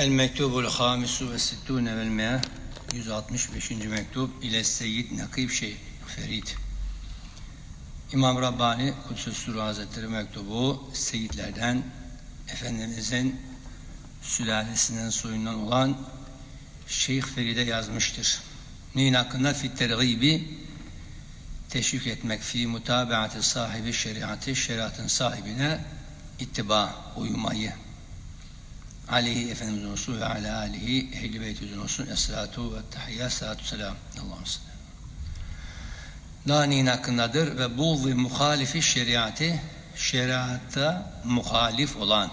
El mektubul hamisu ve sittune vel mea 165. mektup ile Seyyid Nakib Şeyh Ferid İmam Rabbani Kudüs Suru Hazretleri mektubu Seyyidlerden Efendimizin sülalesinden soyundan olan Şeyh Ferid'e yazmıştır. Neyin hakkında? Fit tergibi teşvik etmek fi mutabaati sahibi şeriatı şeriatın sahibine ittiba uymayı aleyhi Efendimizin olsun ve ala alihi ehli beytüzün olsun. Esselatu ve tahiyyat salatu selam. Allah'ım sallallahu Nani'nin hakkındadır? Ve buğzi muhalifi şeriatı şeriatta muhalif olan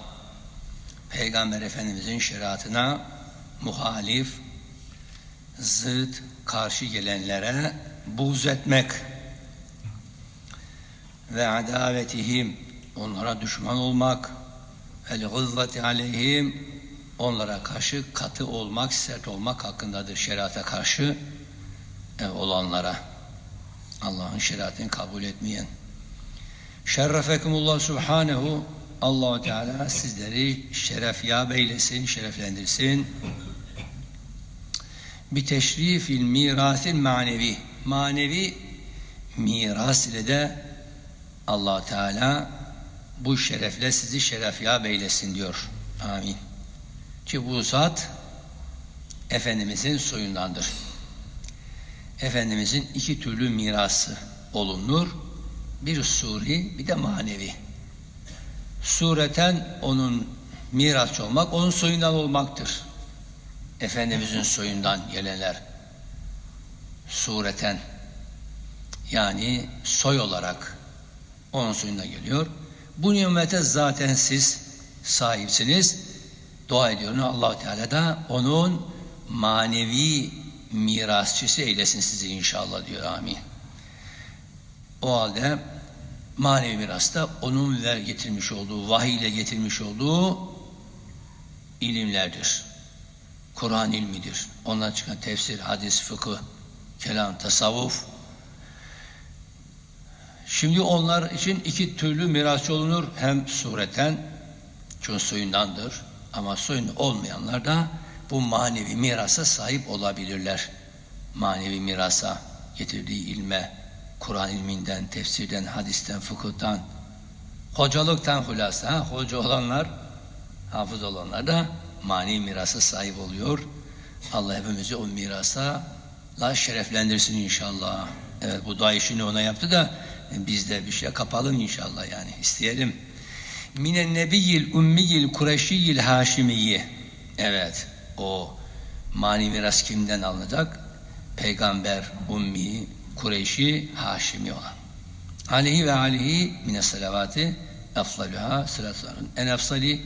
Peygamber Efendimizin şeriatına muhalif zıt karşı gelenlere buğz etmek ve adavetihim onlara düşman olmak el gızzati aleyhim onlara karşı katı olmak, sert olmak hakkındadır şeriata karşı e, olanlara. Allah'ın şeriatını kabul etmeyen. Şerrefekumullah subhanehu Allahu Teala sizleri şeref ya beylesin, şereflendirsin. Bir teşrifil mirasil manevi. Manevi miras ile de allah Teala bu şerefle sizi şeref ya beylesin diyor. Amin. Ki bu zat Efendimizin soyundandır. Efendimizin iki türlü mirası olunur. Bir suri bir de manevi. Sureten onun mirasçı olmak, onun soyundan olmaktır. Efendimizin soyundan gelenler sureten yani soy olarak onun soyundan geliyor. Bu nimete zaten siz sahipsiniz. Dua ediyorum allah Teala da onun manevi mirasçısı eylesin sizi inşallah diyor. Amin. O halde manevi mirasta onun ver getirmiş olduğu, vahiy ile getirmiş olduğu ilimlerdir. Kur'an ilmidir. Ondan çıkan tefsir, hadis, fıkıh, kelam, tasavvuf, Şimdi onlar için iki türlü mirasçı olunur. Hem sureten, çünkü soyundandır. Ama soyun olmayanlar da bu manevi mirasa sahip olabilirler. Manevi mirasa getirdiği ilme, Kur'an ilminden, tefsirden, hadisten, fıkıhtan, hocalıktan hulasa, hoca olanlar, hafız olanlar da manevi mirasa sahip oluyor. Allah hepimizi o mirasa la şereflendirsin inşallah. Evet bu dua işini ona yaptı da biz de bir şey kapalım inşallah yani isteyelim. Minen nebiyil ummiyil kureşiyil haşimiyyi. Evet o mani miras kimden alınacak? Peygamber ummi Kureyşi Haşimi olan. Aleyhi ve aleyhi mine salavati efsaluha sıratların en efsali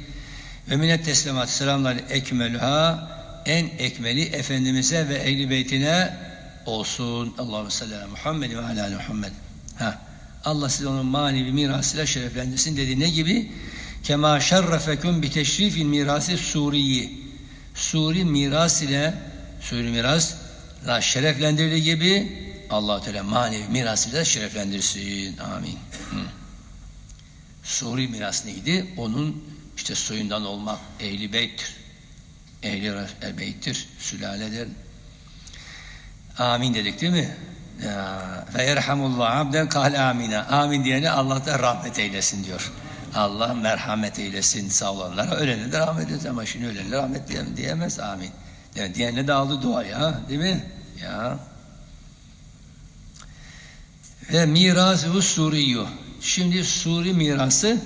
ve minet teslimat selamlar ekmeluha en ekmeli Efendimiz'e ve ehli beytine olsun. Allahu salli ala Muhammed ve ala Muhammed. Ha. Allah sizi onun manevi mirasıyla şereflendirsin dedi. Ne gibi? Kema şerrefeküm bi teşrifil mirası suriyi. Suri miras ile Suri miras la şereflendirdiği gibi allah Teala manevi mirasıyla şereflendirsin. Amin. Suri miras neydi? Onun işte soyundan olmak ehli beyttir. Ehli beyttir, sülaledir. Amin dedik değil mi? Ve yerhamullah abden kal amine. Amin diyene Allah da rahmet eylesin diyor. Allah merhamet eylesin sağ olanlara. Ölene de rahmet eylesin ama şimdi ölene rahmet diyemez, amin. Yani diyene de aldı dua ya değil mi? Ya. Ve mirası suriyyu. Şimdi suri mirası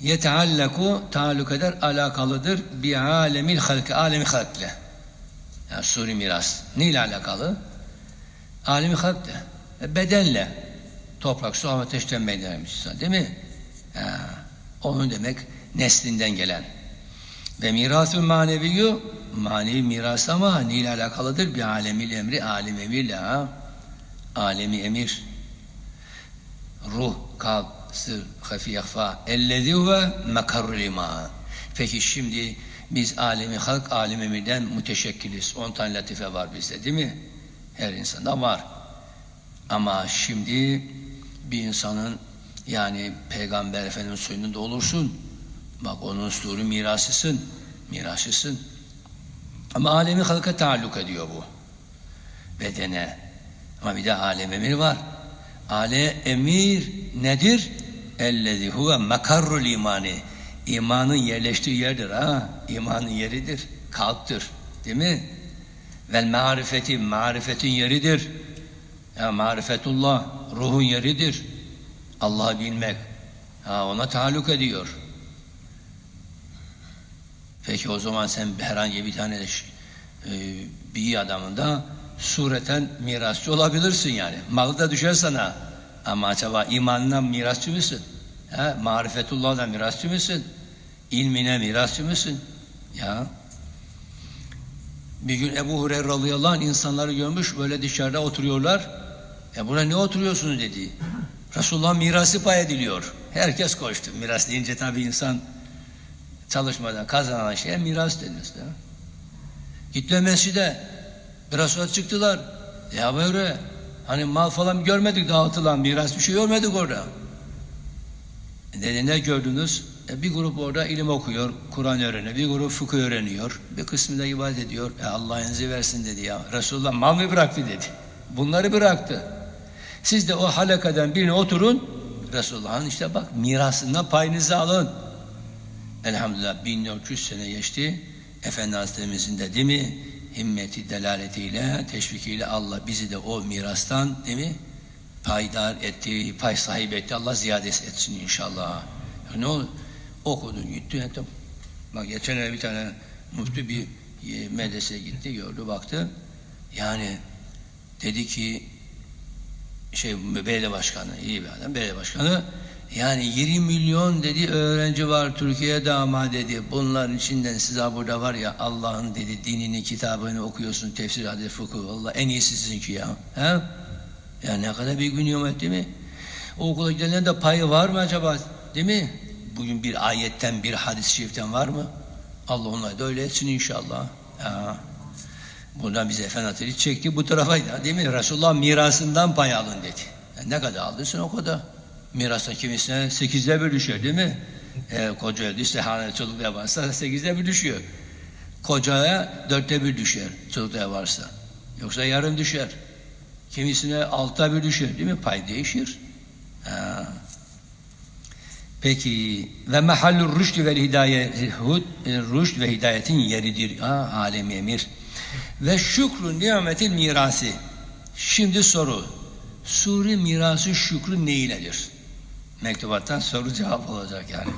yeteallaku taalluk eder alakalıdır bi alemil halkı alemi halkle. Yani suri miras. Ne ile alakalı? Alemi halkle. Bedenle. Toprak, su, ateşten meydana değil mi? Ha, onun demek neslinden gelen. Ve mirasül maneviyyü manevi miras ama neyle alakalıdır? Bir alemil emri, alim emirle ha. Alemi emir. Ruh, kalp, sır, hafi, yakfa. Ellezi ve mekarrül iman. Peki şimdi biz alemi halk, alim emirden müteşekkiliz. On tane latife var bizde değil mi? Her insanda var. Ama şimdi bir insanın yani Peygamber Efendimiz soyunda olursun. Bak onun suri mirasısın. mirasçısın. Ama alemi halka taalluk ediyor bu. Bedene. Ama bir de alem emir var. Ale emir nedir? Ellezi huve makarrul imani. İmanın yerleştiği yerdir ha. İmanın yeridir. Kalptır. Değil mi? Vel marifeti, marifetin yeridir. Ya marifetullah, ruhun yeridir. Allah'ı bilmek. Ha, ona taalluk ediyor. Peki o zaman sen herhangi bir tane e, bir iyi adamında sureten mirasçı olabilirsin yani. Malı da düşer sana. Ama acaba imanından mirasçı mısın? He, marifetullah'dan mirasçı mısın? İlmine mirasçı mısın? Ya. Bir gün Ebu Hureyre radıyallahu anh insanları görmüş böyle dışarıda oturuyorlar. E buna ne oturuyorsunuz dedi. Resulullah mirası pay ediliyor. Herkes koştu. Miras deyince tabii insan çalışmadan kazanan şeye miras denir. Gittiler mescide. Biraz sonra çıktılar. Ya böyle hani mal falan görmedik dağıtılan miras bir şey görmedik orada. E dedi ne gördünüz? E bir grup orada ilim okuyor, Kur'an öğreniyor. Bir grup fıkıh öğreniyor. Bir kısmı da ibadet ediyor. E Allah versin dedi ya. Resulullah mal mı bıraktı dedi. Bunları bıraktı. Siz de o halakadan birine oturun. Resulullah'ın işte bak mirasından payınızı alın. Elhamdülillah 1400 sene geçti. Efendi Hazretlerimizin de değil mi? Himmeti delaletiyle, teşvikiyle Allah bizi de o mirastan değil mi? Paydar etti, pay sahibi etti. Allah ziyadesi etsin inşallah. Ne olur? Okudun gitti. Ettim. Bak geçen bir tane müftü bir e, medreseye gitti, gördü, baktı. Yani dedi ki şey belediye başkanı, iyi bir adam, belediye başkanı yani 20 milyon dedi öğrenci var Türkiye'de ama dedi bunların içinden size burada var ya Allah'ın dedi dinini kitabını okuyorsun tefsir hadis fıkıh Allah en iyisi sizinki ya. He? Ya ne kadar büyük bir nimet değil mi? O okula gidenlerin de payı var mı acaba? Değil mi? Bugün bir ayetten bir hadis-i şeriften var mı? Allah onları da öyle etsin inşallah. Ya. Buradan bize Efendimiz çekti bu tarafa değil mi? Resulullah mirasından pay alın dedi. Yani ne kadar aldıysan o kadar. Mirasta kimisine sekizde bir düşüyor değil mi? E, koca öldüyse hane çocukluğa varsa sekizde bir düşüyor. Kocaya dörtte bir düşer çocukluğa varsa. Yoksa yarım düşer. Kimisine altta bir düşer değil mi? Pay değişir. Peki ve mahallur rüşd ve hidayet rüşd ve hidayetin yeridir. Ha, alemi emir. Ve şükrü nimetin mirası. Şimdi soru. Suri mirası şükrü neyledir? Mektubattan soru cevap olacak yani.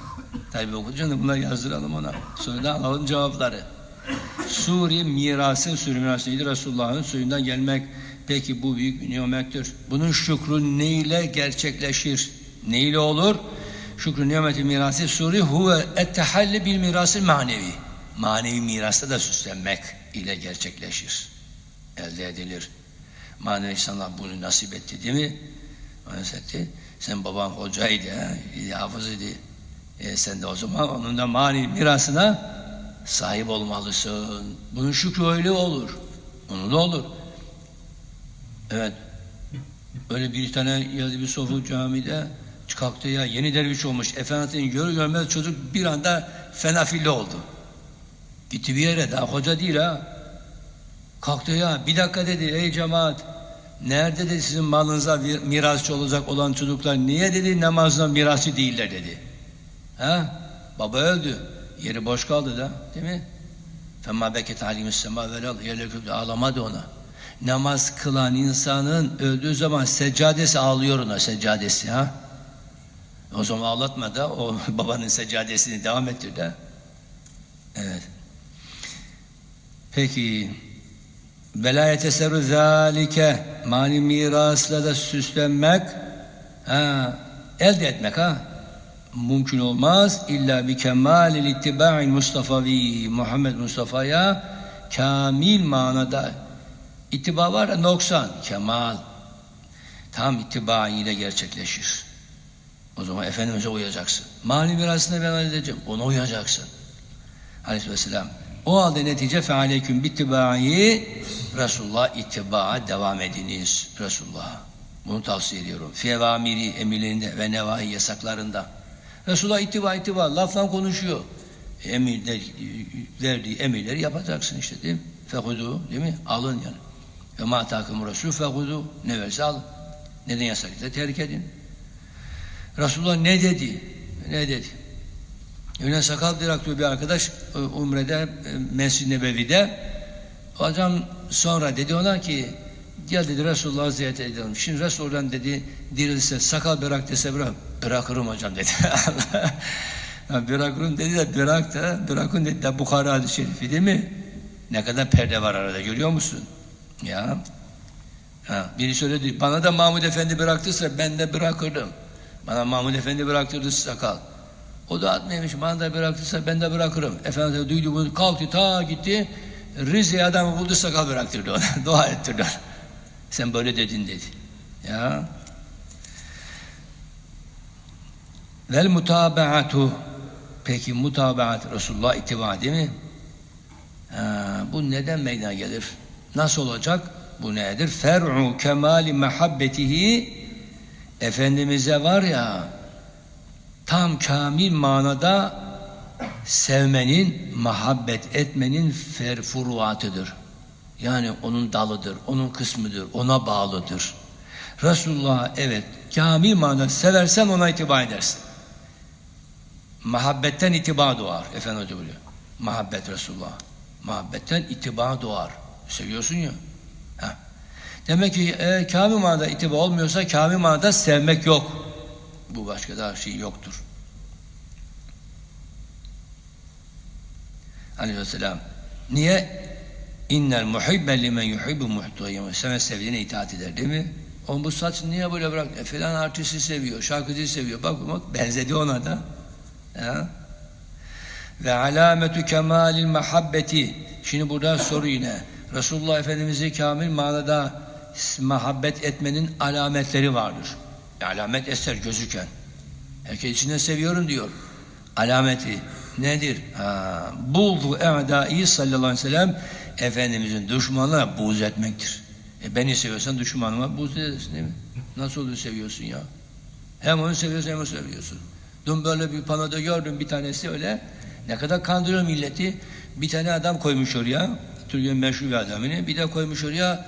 Tabi okuyunca da bunları yazdıralım ona. Sorudan alalım cevapları. Suri mirası, Suri mirası neydi? Resulullah'ın suyundan gelmek. Peki bu büyük bir nimettir. Bunun şükrü neyle gerçekleşir? Neyle olur? Şükrü nimeti mirası suri huve ettehalli bil mirası manevi. Manevi mirasta da süslenmek ile gerçekleşir. Elde edilir. Manevi insanlar bunu nasip etti değil mi? Nasip. Sen baban hocaydı, ha? hafız idi. E sen de o zaman onun da mani mirasına sahip olmalısın. Bunun şükrü öyle olur. Onun da olur. Evet. Öyle bir tane geldi bir sofu camide kalktı ya yeni derviş olmuş. Efendimiz'in gör görmez çocuk bir anda fenafilli oldu. Gitti bir yere daha hoca değil ha. Kalktı ya bir dakika dedi ey cemaat nerede dedi sizin malınıza mirasçı olacak olan çocuklar niye dedi namazdan mirasçı değiller dedi. Ha? Baba öldü. Yeri boş kaldı da değil mi? Femma beket alimus sema velal yerleri ağlamadı ona. Namaz kılan insanın öldüğü zaman seccadesi ağlıyor ona seccadesi ha. O zaman ağlatma da o babanın seccadesini devam ettir de. Evet. Peki velayete seru zalike mani mirasla da süslenmek ha, elde etmek ha mümkün olmaz illa bi kemalil ittiba'il Mustafavi Muhammed Mustafa'ya kamil manada ittiba var da noksan kemal tam ittiba ile gerçekleşir. O zaman Efendimiz'e uyacaksın. Mani mirasını ben halledeceğim. Ona uyacaksın. Aleyhisselam. O halde netice fealeyküm bittibai Resulullah ittibaa devam ediniz. Resulullah. Bunu tavsiye ediyorum. Fevamiri emirlerinde ve nevahi yasaklarında. Resulullah ittiba ittiba lafla konuşuyor. emirler, verdiği emirleri yapacaksın işte değil mi? Fehudu değil mi? Alın yani. Ve ma takım Resul fehudu ne verse alın. Neden yasaksa terk edin. Resulullah ne dedi? Ne dedi? Öyle sakal bıraktı bir arkadaş e, Umre'de, e, Mescid-i Nebevi'de. Adam sonra dedi ona ki gel dedi Resulullah'ı ziyaret edelim. Şimdi Resulullah'ın dedi dirilse sakal bırak dese bırak. Bırakırım hocam dedi. bırakırım dedi de bırak da bırakın dedi de Bukhara hadis-i şerifi değil mi? Ne kadar perde var arada görüyor musun? Ya. Ha, biri söyledi bana da Mahmud Efendi bıraktıysa ben de bırakırdım. Bana Mahmud Efendi bıraktırdı sakal. O da atmaymış bana da bıraktıysa ben de bırakırım. Efendi duydu bunu kalktı ta gitti. Rize'ye adamı buldu sakal bıraktırdı ona. Dua ettirdi. Sen böyle dedin dedi. Ya. Vel mutabaatu. Peki mutabaat Resulullah ittiba değil mi? Ha, bu neden meydana gelir? Nasıl olacak? Bu nedir? Fer'u kemali mehabbetihi Efendimiz'e var ya tam kamil manada sevmenin, muhabbet etmenin fer furuatıdır. Yani onun dalıdır, onun kısmıdır, ona bağlıdır. Resulullah evet kamil manada seversen ona itibar edersin. Muhabbetten itibar doğar. Efendimiz buyuruyor. Muhabbet Resulullah. Muhabbetten itibar doğar. Seviyorsun ya. Ha. Demek ki eğer kamil manada itibar olmuyorsa kamil manada sevmek yok. Bu başka daha şey yoktur. Aleyhisselam. Niye? İnnel muhibbe limen yuhibbu muhtayım. Sen sevdiğine itaat eder değil mi? On bu saç niye böyle bırak? E filan artisti seviyor, şarkıcıyı seviyor. Bak bak benzedi ona da. Ya. Ve alametü kemalil muhabbeti. Şimdi burada soru yine. Resulullah Efendimiz'i kamil manada muhabbet etmenin alametleri vardır. Alamet eser gözüken. Herkes içinde seviyorum diyor. Alameti nedir? Ha, Buldu e'dâi sallallahu aleyhi ve sellem Efendimizin düşmanına buğz etmektir. E beni seviyorsan düşmanıma buğz edersin değil mi? Nasıl oluyor seviyorsun ya? Hem onu seviyorsun hem onu seviyorsun. Dün böyle bir panoda gördüm bir tanesi öyle. Ne kadar kandırıyor milleti. Bir tane adam koymuş oraya. Türkiye'nin meşhur bir adamını. Bir de koymuş oraya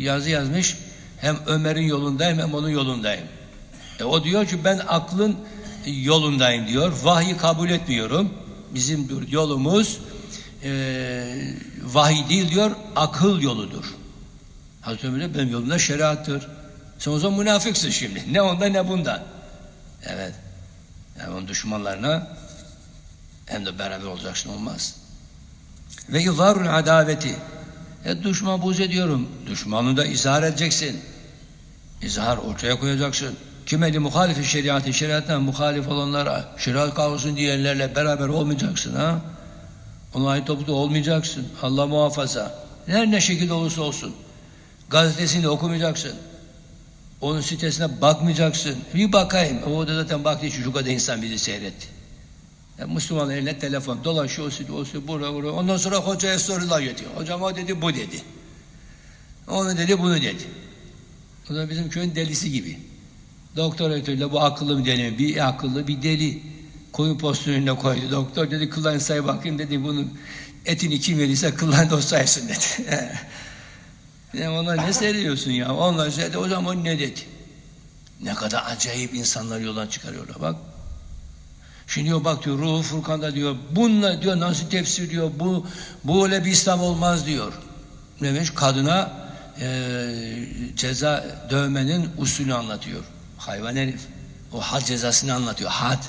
yazı yazmış. Hem Ömer'in yolundayım hem onun yolundayım. E, o diyor ki ben aklın yolundayım diyor. Vahyi kabul etmiyorum. Bizim yolumuz e, vahiy değil diyor, akıl yoludur. Hazreti Ömer'e benim yolumda şeriattır. Sen o zaman münafıksın şimdi. Ne onda ne bunda. Evet. Yani onun düşmanlarına hem de beraber olacaksın olmaz. Ve izharul adaveti. E düşman buz ediyorum. Düşmanını da izhar edeceksin. İzhar ortaya koyacaksın. Kime de muhalifi şeriatı, şeriattan muhalif olanlara, şeriat kavrusun diyenlerle beraber olmayacaksın ha. Ait toplu olmayacaksın. Allah muhafaza. Her ne şekilde olursa olsun. Gazetesini okumayacaksın. Onun sitesine bakmayacaksın. Bir bakayım. O da zaten baktı için şu kadar insan bizi seyretti. Yani Müslüman eline telefon dolaşıyor, o o site, buraya, buraya. Ondan sonra hocaya sorular yetiyor. Hocam o dedi, bu dedi. Onu dedi, bunu dedi. O da bizim köyün delisi gibi. Doktor ötürüyle bu akıllı bir deli? Bir akıllı bir deli. Koyun postun önüne koydu. Doktor dedi kıllarını say bakayım dedi. Bunun etini kim yediyse kıllarını o saysın dedi. ya onlar ne seyrediyorsun ya? Onlar söyledi o zaman ne dedi? Ne kadar acayip insanlar yoldan çıkarıyorlar bak. Şimdi diyor bak diyor ruhu Furkan'da diyor bununla diyor nasıl tefsir diyor bu bu öyle bir İslam olmaz diyor. Demiş kadına e, ceza dövmenin usulünü anlatıyor. Hayvan herif. O had cezasını anlatıyor. Had.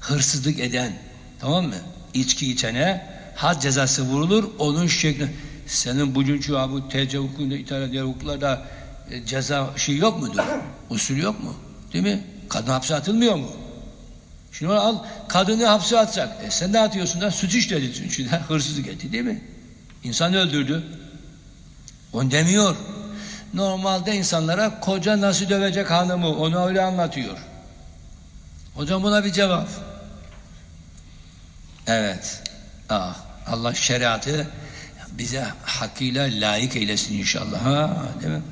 Hırsızlık eden. Tamam mı? İçki içene had cezası vurulur. Onun şekli. Senin bugünkü bu TC hukukunda, İtalya diğer hukuklarda e, ceza şey yok mudur? Usul yok mu? Değil mi? Kadın hapse atılmıyor mu? Şimdi onu al, kadını hapse atacak. E sen ne atıyorsun da? Suç işledi çünkü de hırsızlık etti değil mi? İnsan öldürdü. Onu demiyor. Normalde insanlara koca nasıl dövecek hanımı onu öyle anlatıyor. Hocam buna bir cevap. Evet. Ah, Allah şeriatı bize hakkıyla layık eylesin inşallah. Ha, değil mi?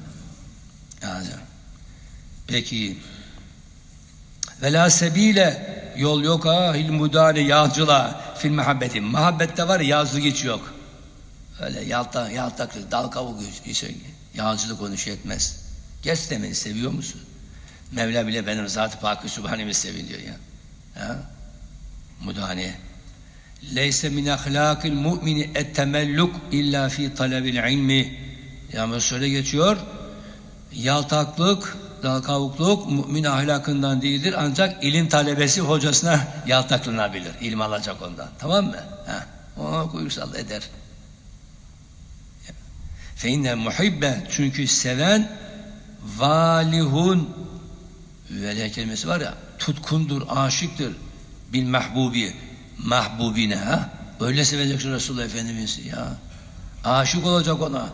Lazım. Peki. Ve la sebile yol yok ha hil mudane yağcılığa fil muhabbeti. Muhabbette var ya yazlık hiç yok. Öyle yalta, yaltaklık, dal kavuk hiç yağcılık onu şey etmez. Geç demeni seviyor musun? Mevla bile benim zat-ı pakı sübhanemi seviyor diyor ya. Ha? Mudane. Leyse min ahlakil mu'mini ettemelluk illa fi talebil ilmi. Ya Resul'e geçiyor. Yaltaklık, kavukluk mümin ahlakından değildir. Ancak ilim talebesi hocasına yaltaklanabilir. İlim alacak ondan. Tamam mı? Ha. Ona kuyruksal eder. Fe inne muhibbe çünkü seven valihun veli kelimesi var ya tutkundur, aşıktır bil mahbubi mahbubine ha öyle seveceksin Resulullah Efendimiz ya aşık olacak ona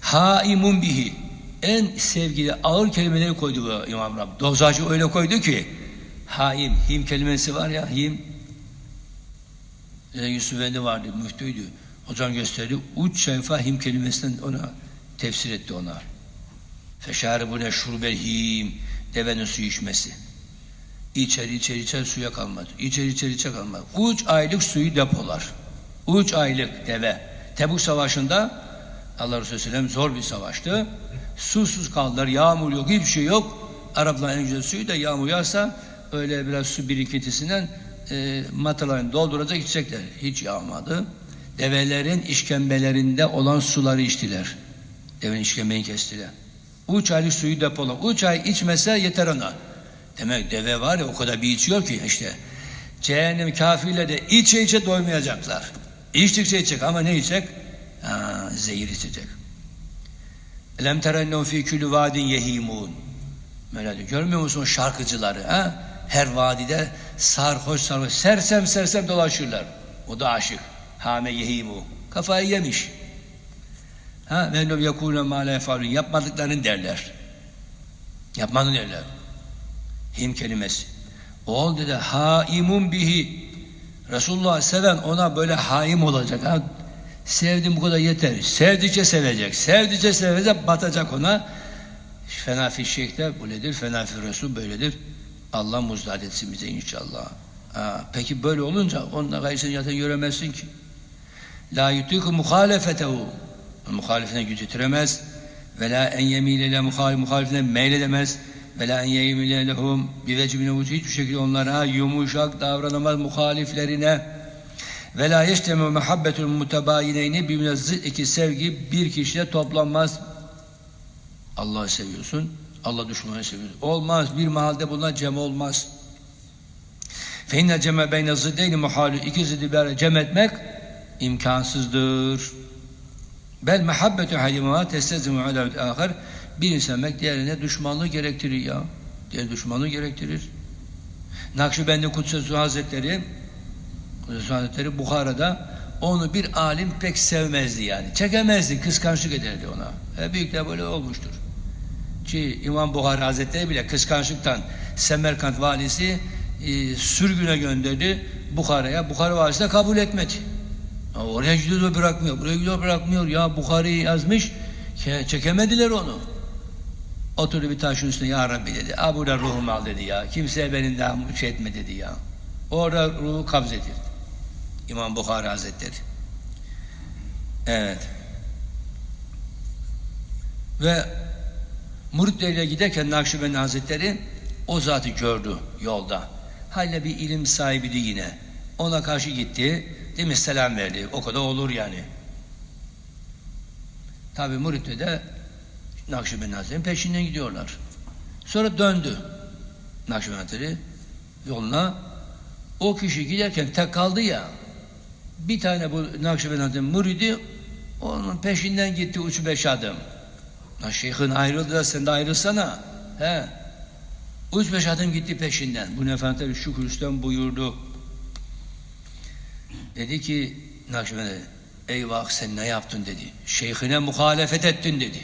haimun bihi en sevgili ağır kelimeleri koydu bu İmam Rabbim dozacı öyle koydu ki haim him kelimesi var ya him Yusuf Efendi vardı müftüydü hocam gösterdi uç şenfa him kelimesinden ona tefsir etti ona feşari bu ne şurbel him devenin su içmesi İçeri içeri içeri suya kalmadı. İçeri içeri içeri kalmadı. Üç aylık suyu depolar. Üç aylık deve. Tebuk Savaşı'nda Allah Resulü Sellem zor bir savaştı. Susuz kaldılar. Yağmur yok. Hiçbir şey yok. Arapların en güzel suyu da yağmur yağsa öyle biraz su birikintisinden e, matalarını dolduracak içecekler. Hiç yağmadı. Develerin işkembelerinde olan suları içtiler. Devenin işkembeyi kestiler. Üç aylık suyu depolar. Üç ay içmese yeter ona. Demek deve var ya o kadar bir içiyor ki işte. Cehennem kafirle de içe içe doymayacaklar. İçtikçe içecek ama ne içecek? Ha, zehir içecek. Elem terennehu fi külü vadin yehimun. Böyle diyor. Görmüyor musun şarkıcıları? Ha? Her vadide sarhoş sarhoş sersem sersem dolaşırlar. O da aşık. Hame yehimu. Kafayı yemiş. Ha, ve ennem yekûne mâ yefalûn. Yapmadıklarını derler. Yapmadın derler. Him kelimesi. Oğul dedi haimun bihi. Resulullah seven ona böyle haim olacak. Ha, sevdim bu kadar yeter. Sevdikçe sevecek. Sevdikçe sevecek batacak ona. Fena fi şeyhler böyledir. Fena fi Resul böyledir. Allah muzdat etsin bize inşallah. Ha, peki böyle olunca onunla gayrısını zaten göremezsin ki. La yutiku muhalefetehu. Muhalefetine güç yetiremez. Ve la en yemile muhalif muhalifine meyledemez ve la en yemile lehum bir vecibine hiçbir şekilde onlara yumuşak davranamaz muhaliflerine ve la yeştemu muhabbetul mutebayineyni birbirine zıt iki sevgi bir kişide toplanmaz. Allah'ı seviyorsun Allah düşmanı seviyorsun. Olmaz bir mahalde bunlar cem olmaz. Fe inne ceme beyne zıddeyni muhalü. İki zıddı bir cem etmek imkansızdır. Bel mehabbetu halimama testezimu ala ahir birini sevmek diğerine düşmanlığı gerektirir ya. Diğer düşmanlığı gerektirir. Nakşibendi Kutsesu Hazretleri Kutsesu Hazretleri Bukhara'da onu bir alim pek sevmezdi yani. Çekemezdi, kıskançlık ederdi ona. E, büyükler böyle olmuştur. Ki İmam Bukhari Hazretleri bile kıskançlıktan Semerkant valisi e, sürgüne gönderdi Bukhara'ya. Bukhara valisi de kabul etmedi. Ya oraya gidiyor bırakmıyor, buraya gidiyor bırakmıyor. Ya Bukhari'yi yazmış, çekemediler onu. Oturdu bir taşın üstüne ya Rabbi dedi. Ha burada ruhumu al dedi ya. Kimseye benim daha şey etme dedi ya. Orada ruhu kabz edildi. İmam Bukhari Hazretleri. Evet. Ve müritleriyle giderken Nakşibendi Hazretleri o zatı gördü yolda. Hala bir ilim sahibiydi yine. Ona karşı gitti. Değil mi? Selam verdi. O kadar olur yani. Tabi müritle de Nakşibendi Hazretleri'nin peşinden gidiyorlar. Sonra döndü Nakşibendi Hazretleri yoluna. O kişi giderken tek kaldı ya. Bir tane bu Nakşibendi Hazretleri'nin müridi onun peşinden gitti üç beş adım. La şeyhin ayrıldı da sen de ayrılsana. He. Üç beş adım gitti peşinden. Bu Efendimiz Şükrüs'ten buyurdu. Dedi ki Nakşibendi eyvah sen ne yaptın dedi. Şeyhine muhalefet ettin dedi.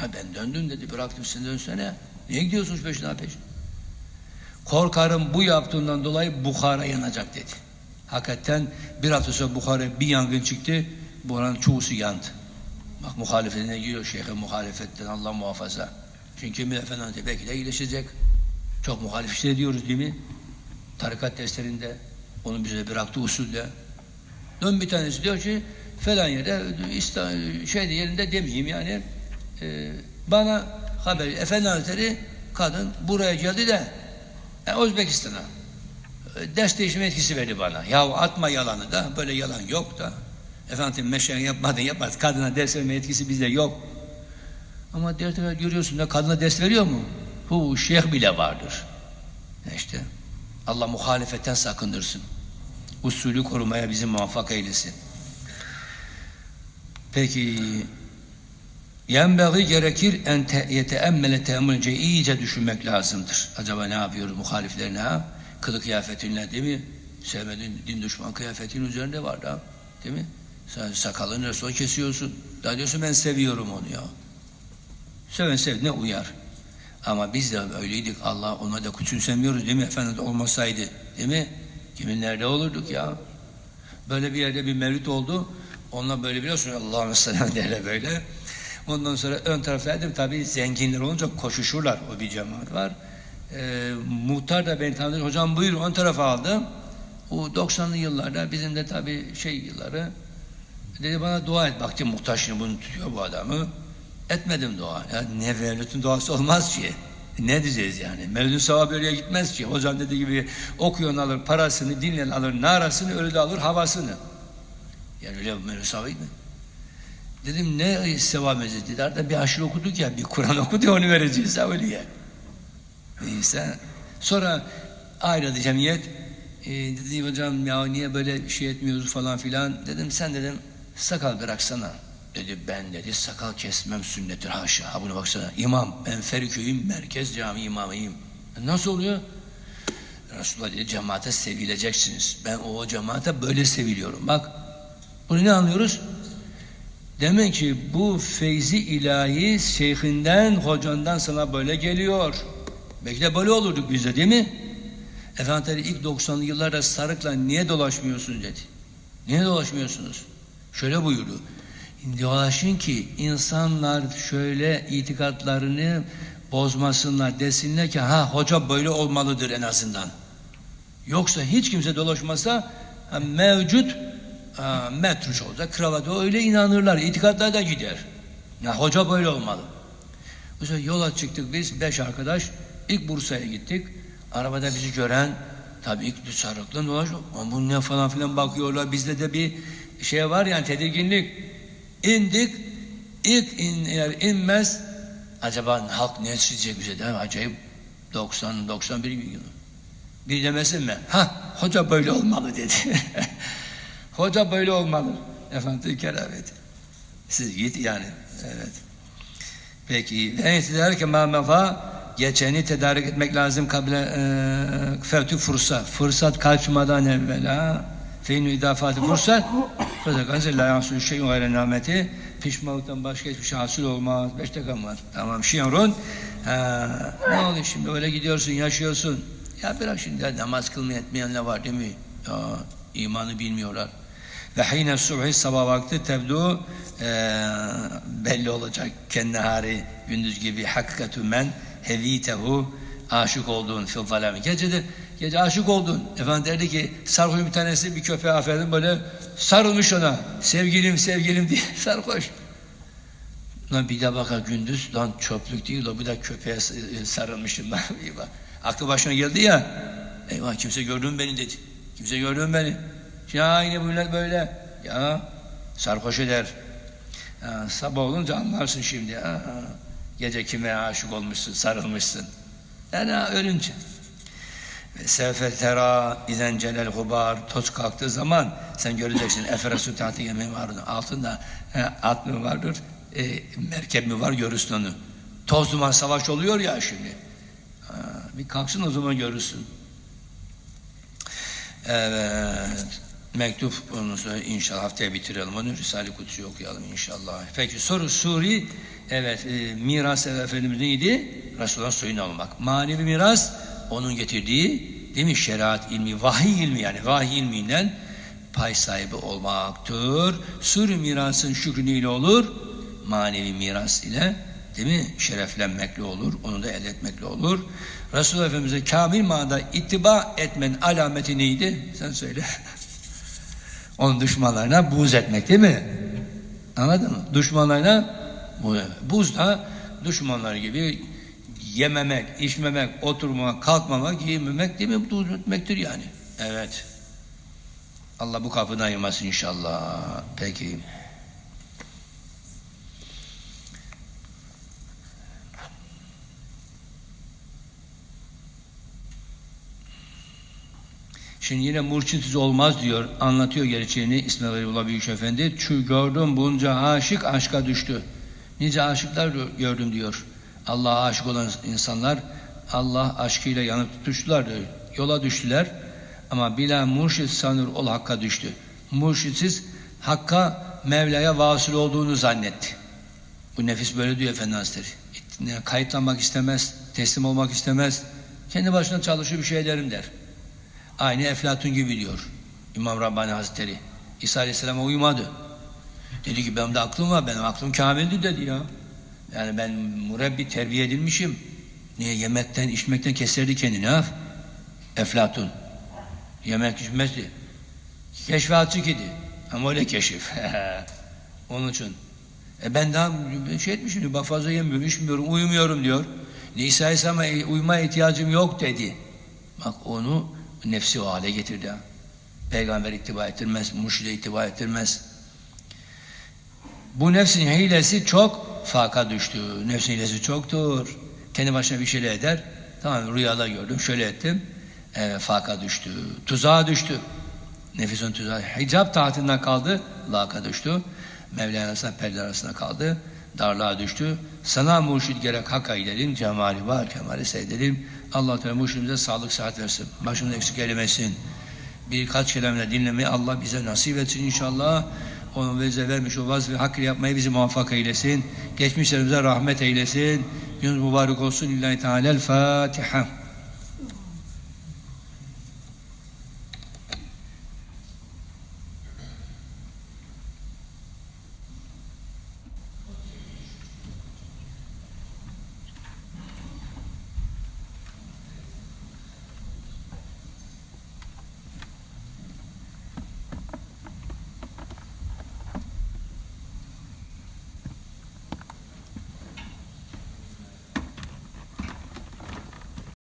Ha ben döndüm dedi bıraktım sen dönsene. Niye gidiyorsunuz peşinden peşin? Korkarım bu yaptığından dolayı Bukhara yanacak dedi. Hakikaten bir hafta sonra Bukhara bir yangın çıktı. Buranın çoğusu yandı. Bak muhalefetine giriyor şeyhe muhalefetten Allah muhafaza. Çünkü Efendimiz belki de iyileşecek. Çok muhalif işte diyoruz değil mi? tarikat derslerinde onu bize bıraktı usulde. Dön bir tanesi diyor ki falan yerde şeyde yerinde demeyeyim yani e, bana haber Efendi kadın buraya geldi de e, Özbekistan'a ders değişimi etkisi verdi bana. Ya atma yalanı da böyle yalan yok da efendim meşen yapmadın yapmaz kadına ders verme etkisi bizde yok. Ama ders görüyorsun da kadına ders veriyor mu? Hu şeyh bile vardır. İşte Allah muhalefetten sakındırsın. Usulü korumaya bizi muvaffak eylesin. Peki yenbeği gerekir en te, yeteemmele teemmülce iyice düşünmek lazımdır. Acaba ne yapıyoruz muhalifler ne? Kılık kıyafetinle değil mi? Sevmediğin din düşman kıyafetin üzerinde var da değil mi? Sen sakalını son kesiyorsun. Daha diyorsun ben seviyorum onu ya. Seven sev ne uyar. Ama biz de öyleydik. Allah ona da küçümsemiyoruz değil mi? Efendim olmasaydı değil mi? Kimin nerede olurduk ya? Böyle bir yerde bir mevlüt oldu. Onunla böyle biliyorsun Allah'ın selam derler böyle. Ondan sonra ön taraftaydım tabii zenginler olunca koşuşurlar. O bir cemaat var. Ee, muhtar da beni tanıdı. Hocam buyur ön tarafa aldım. O 90'lı yıllarda bizim de tabii şey yılları dedi bana dua et. Baktım muhtar şimdi bunu tutuyor bu adamı. Etmedim dua. Ya ne mevlütün duası olmaz ki. Ne diyeceğiz yani? Mevlütün sevabı öyle gitmez ki. Hocam dediği gibi okuyan alır parasını, dinleyen alır narasını, ölü de alır havasını. Yani öyle mevlüt sevabı gitmez. Dedim ne sevap edeceğiz? Dediler de bir aşırı okuduk ya, bir Kur'an okudu onu vereceğiz öyle Neyse. Sonra ayrıldı cemiyet. Ee, dedi hocam ya niye böyle şey etmiyoruz falan filan. Dedim sen dedim sakal bıraksana. Dedi ben dedi sakal kesmem sünnettir haşa. Ha bunu baksana. İmam ben Feriköy'ün merkez cami imamıyım. Nasıl oluyor? Resulullah dedi cemaate sevileceksiniz. Ben o cemaate böyle seviliyorum. Bak bunu ne anlıyoruz? Demek ki bu feyzi ilahi şeyhinden, hocandan sana böyle geliyor. Belki de böyle olurduk biz de değil mi? Efendimiz ilk 90'lı yıllarda sarıkla niye dolaşmıyorsunuz dedi. Niye dolaşmıyorsunuz? Şöyle buyurdu. Dolaşın ki insanlar şöyle itikatlarını bozmasınlar desinler ki ha hoca böyle olmalıdır en azından. Yoksa hiç kimse dolaşmasa ha, mevcut ha, metroş olacak, kravatı öyle inanırlar. İtikatlar da gider. Ya hoca böyle olmalı. Sefer yola çıktık biz beş arkadaş. İlk Bursa'ya gittik. Arabada bizi gören tabii ilk sarıklı dolaşıyor. Ama bu ne falan filan bakıyorlar. Bizde de bir şey var yani tedirginlik. İndik. İlk in, iner inmez acaba halk ne çizecek bize değil? Acayip 90 91 gün. Bir demesin mi? Ha hoca böyle olmalı dedi. hoca böyle olmalı. Efendim keramet. Siz git yani. Evet. Peki. En derken ma mefa geçeni tedarik etmek lazım kabile e, fevtü fırsat. Fırsat kaçmadan evvela feynu idafati fırsat fırsat la yasul şeyin gayre nameti pişmanlıktan başka hiçbir şey hasıl olmaz. Beş dakikam var. Tamam şiarun ne oluyor şimdi öyle gidiyorsun yaşıyorsun. Ya bırak şimdi namaz kılmaya etmeyenler var değil mi? Ya imanı bilmiyorlar. Ve hine subhi sabah vakti tebdu e, belli olacak kennehari gündüz gibi hakikatü men hevitehu aşık olduğun fil zalami. Gece de gece aşık oldun. Efendim derdi ki sarhoşun bir tanesi bir köpeğe affedin böyle sarılmış ona. Sevgilim sevgilim diye sarhoş. Lan bir de bakar gündüz lan çöplük değil o bir de köpeğe sarılmışım lan. Aklı başına geldi ya. Eyvah kimse gördün beni dedi. Kimse gördün beni. Ya yine bu millet böyle. Ya sarhoş eder. Ya, sabah olunca anlarsın şimdi. Ya, gece kime aşık olmuşsun, sarılmışsın. Yani ölünce. Ve sefer tera izen celel hubar toz kalktığı zaman sen göreceksin efresu tahti gemi vardır. Altında he, at mı vardır, e, merkep mi var görürsün onu. Toz duman savaş oluyor ya şimdi. Ha, bir kalksın o zaman görürsün. Evet. Mektup sonra inşallah haftaya bitirelim onu. Risale-i Kutsu'yu okuyalım inşallah. Peki soru Suri evet e, miras Efendimiz neydi? Resulullah soyunu almak. Manevi miras onun getirdiği değil mi? Şeriat ilmi, vahiy ilmi yani vahiy ilmiyle pay sahibi olmaktır. Suri mirasın şükrü ile olur? Manevi miras ile değil mi? Şereflenmekle olur, onu da elde etmekle olur. Resulullah Efendimiz'e kamil manada ittiba etmenin alameti neydi? Sen söyle. Onun düşmanlarına buğz etmek değil mi? Anladın mı? Düşmanlarına bu- buz da düşmanları gibi yememek, içmemek, oturmamak, kalkmamak, giyinmemek değil mi? Buz etmektir yani. Evet. Allah bu kapını ayırmasın inşallah. Peki. Şimdi yine murşitsiz olmaz diyor. Anlatıyor gerçeğini İsmail Velullah Büyük Efendi. Çünkü gördüm bunca aşık aşka düştü. Nice aşıklar gö- gördüm diyor. Allah'a aşık olan insanlar Allah aşkıyla yanıp tutuştular diyor. Yola düştüler. Ama bila murşit sanır ol hakka düştü. Murşitsiz hakka Mevla'ya vasıl olduğunu zannetti. Bu nefis böyle diyor Efendi Hazretleri. Kayıtlanmak istemez, teslim olmak istemez. Kendi başına çalışıyor bir şey ederim der. Aynı Eflatun gibi diyor İmam Rabbani Hazretleri. İsa Aleyhisselam'a uymadı. Dedi ki benim de aklım var, benim aklım kamildi dedi ya. Yani ben murebbi terbiye edilmişim. Niye yemekten, içmekten keserdi kendini ha? Eflatun. Yemek içmezdi. Keşfatçı idi. Ama öyle keşif. Onun için. E ben daha şey etmişim bak fazla yemiyorum, içmiyorum, uyumuyorum diyor. Ne İsa Aleyhisselam'a uyumaya ihtiyacım yok dedi. Bak onu nefsi o hale getirdi. Peygamber ittiba ettirmez, mürşide ittiba ettirmez. Bu nefsin hilesi çok faka düştü. Nefsin hilesi çoktur. Kendi başına bir şeyler eder. Tamam rüyada gördüm, şöyle ettim. E, faka düştü. Tuzağa düştü. Nefis tuzağı. Hicap tahtından kaldı, laka düştü. Mevlana arasında, perde arasında kaldı. Darlığa düştü. Sana murşid gerek hakka gidelim, cemali var, kemali seyredelim. Allah Teala murşidimize sağlık sıhhat versin. Başımızı eksik eylemesin. Birkaç kelamla dinlemeyi Allah bize nasip etsin inşallah. Onun bize vermiş o vazife hakkı yapmayı bizi muvaffak eylesin. Geçmişlerimize rahmet eylesin. Günümüz mübarek olsun. İllahi Teala. Fatiha.